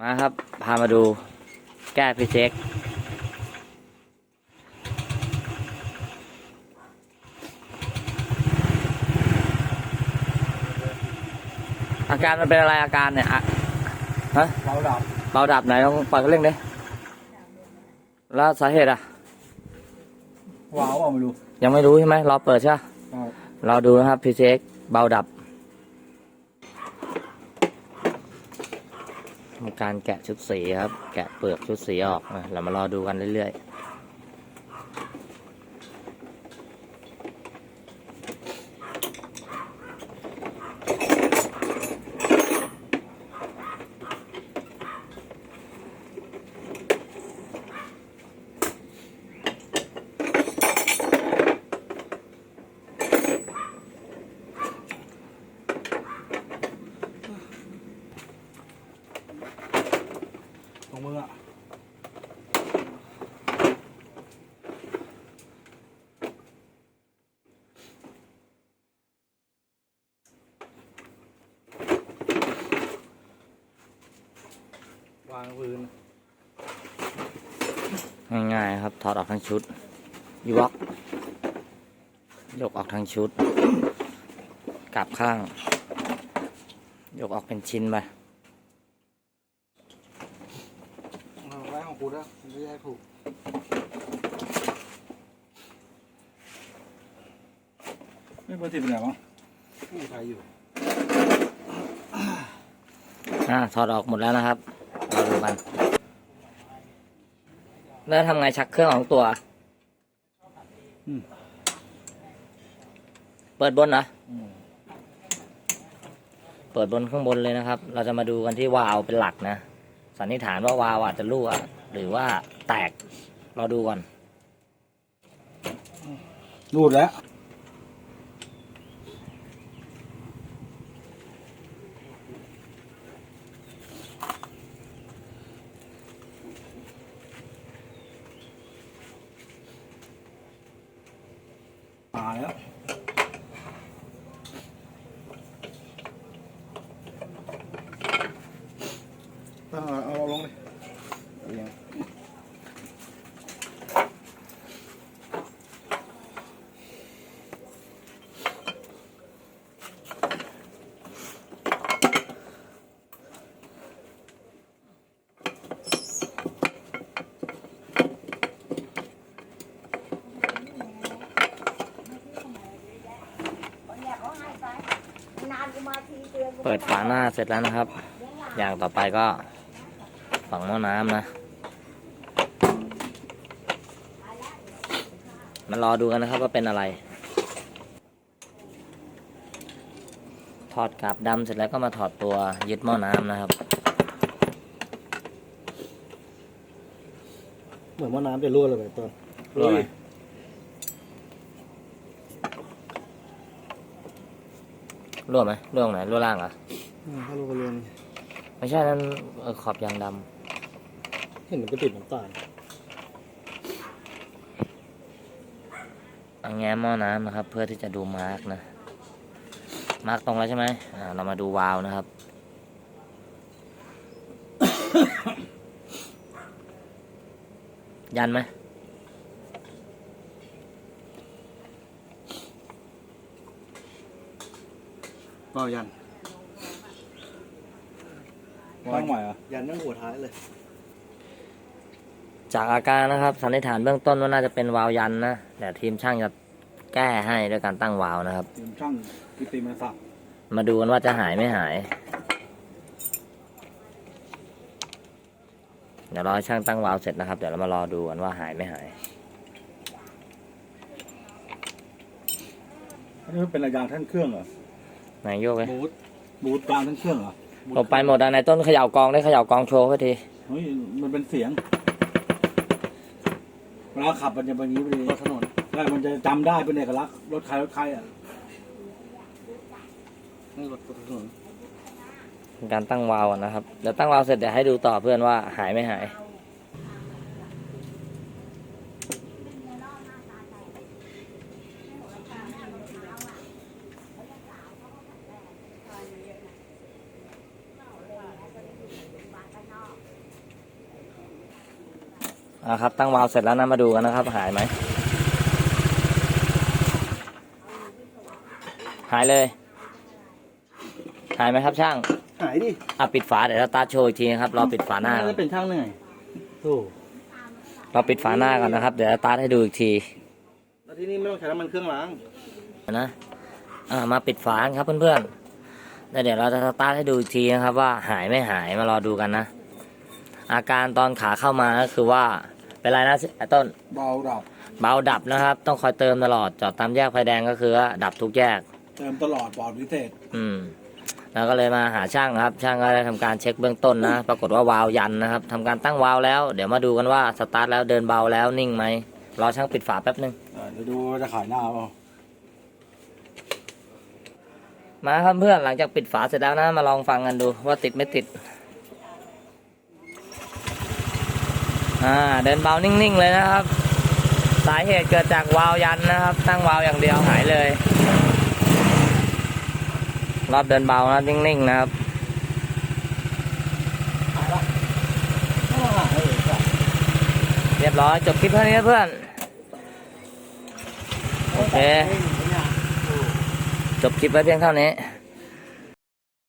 มาครับ พามาดูแก้พี่เช็คอาการมันเป็นอะไรอาการเนี่ยอะฮะเราดับเบาดับไหนลองปล่อยเขาเร่งดิแล้วสาเหตุอะว้าวอะไม่รู้ยังไม่รู้ใช่ไหมรอเปิดใช่ไหมใช่รอดูนะครับพี่เช็คเบาดับ ทำการแกะชุดสีครับ แกะเปลือกชุดสีออกเรามารอดูกันเรื่อย ตรงมืออะวางพื้นง่ายๆครับ ถอดออกทั้งชุดยกยกออกทั้งชุด กลับข้าง ยกออกเป็นชิ้นไป เอาไว้ของกูนะไม่ได้ถูกไม่เบอร์สิบเป็นไงวะไม่มีใครอยู่อ่าถอดออกหมดแล้วนะครับเราดูกันแล้วทำไงชักเครื่องของตัว อืมเปิดบนเหรออืมเปิดบนข้างบนเลยนะครับ เราจะมาดูกันที่วาล์วเป็นหลักนะ สันนิษฐานว่าวาล์วอาจจะรั่ว หรือว่าแตกเราดูก่อนรูดแล้ว มาแล้วเอาเองเลยเอาอย่าง เปิดฝาหน้าเสร็จแล้วนะครับ อย่างต่อไปก็ฝังหม้อน้ำนะมารอดูกันนะครับว่าเป็นอะไร ถอดกาบดำเสร็จแล้วก็มาถอดตัวยึดหม้อน้ำนะครับ เหมือนว่าน้ำจะรั่วเลยแบบต้นรั่วไหม รั่วไหมรั่วตรงไหนรั่วล่างเหรอถ้ารั่วก็รั่วไม่ใช่นั่นเออขอบยางดเห็นมันก็ติดน้ำตาลำเอาแง้มหม้อน้ำนะครับ เพื่อที่จะดูมาร์กนะ มาร์กตรงแล้วใช่ไหมอ่าเรามาดูวาล์วนะครับ ยันไหม เปล่ายันตั้งใหม่อะยันตั้งหัวท้ายเลย จากอาการนะครับสันนิษฐานเบื้องต้นว่าน่าจะเป็นวาล์วยันนะแต่ทีมช่างจะแก้ให้ด้วยการตั้งวาล์วนะครับ ทีมช่างกิติมาศักดิ์มาดูกันว่าจะหายไม่หาย เดี๋ยวรอให้ช่างตั้งวาล์วเสร็จนะครับ เดี๋ยวเรามารอดูกันว่าหายไม่หายอันนี้เป็นระยางท่านเครื่องเหรอ ไหนโยกเลยบูทบูทกลางท่านเครื่องเหรอหลบไปหมดอะในต้นเขย่ากองได้เขย่ากองโชว์พอทีเฮ้ยมันเป็นเสียงเวลาขับมันจะเป็นอย่างนี้ไปเลยถนนแล้วมันจะจำได้เป็นเอกลักษณ์รถใครรถใครอะนี่รถถนนเป็นการตั้งวาล์วก่อนนะครับเดี๋ยวตั้งวาล์วเสร็จเดี๋ยวให้ดูต่อเพื่อนว่าหายไม่หาย นะครับตั้งวาล์วเสร็จแล้วนะมาดูกันนะครับ หายไหมหายเลย หายไหมครับช่างหายดิอะปิดฝาเดี๋ยวเราตาร์ทโชว์อีกทีนะครับรอปิดฝาหน้าก่อนจะเป็นช่างเหนื่อยโอ้เราปิดฝาหน้าก่อนนะครับ เดี๋ยวเราตาร์ทให้ดูอีกทีแล้วที่นี่ไม่ต้องใช้น้ำมันเครื่องล้างนะอ่ามาปิดฝากันครับเพื่อนๆแล้วเดี๋ยวเราจะสตาร์ทให้ดูอีกทีนะครับ ว่าหายไม่หายมารอดูกันนะ อาการตอนขาเข้ามาก็คือว่า เป็นไรนะไอ้ต้น เบาดับ เบาดับนะครับ ต้องคอยเติมตลอดจอดตามแยกไฟแดงก็คือว่าดับทุกแยก เติมตลอดปลอดพิเศษ อืมแล้วก็เลยมาหาช่างครับ ช่างก็ได้ทำการเช็คเบื้องต้นนะ ปรากฏว่าวาล์วยันนะครับทำการตั้งวาล์วแล้ว เดี๋ยวมาดูกันว่าสตาร์ทแล้วเดินเบาแล้วนิ่งไหมรอช่างปิดฝาแป๊บนึงอ่าเดี๋ยวดูว่าจะขายหน้าเปล่ามาครับเพื่อนหลังจากปิดฝาเสร็จแล้วนะ มาลองฟังกันดูว่าติดไม่ติด อ่าเดินเบานิ่งๆเลยนะครับ สาเหตุเกิดจากวาล์วยันนะครับ ตั้งวาล์วอย่างเดียวหายเลย รอบเดินเบานะนิ่งๆนะครับเรียบร้อยจบคลิปเท่านี้นเพื่อนโอเคจบคลิปไว้เพียงเท่านี้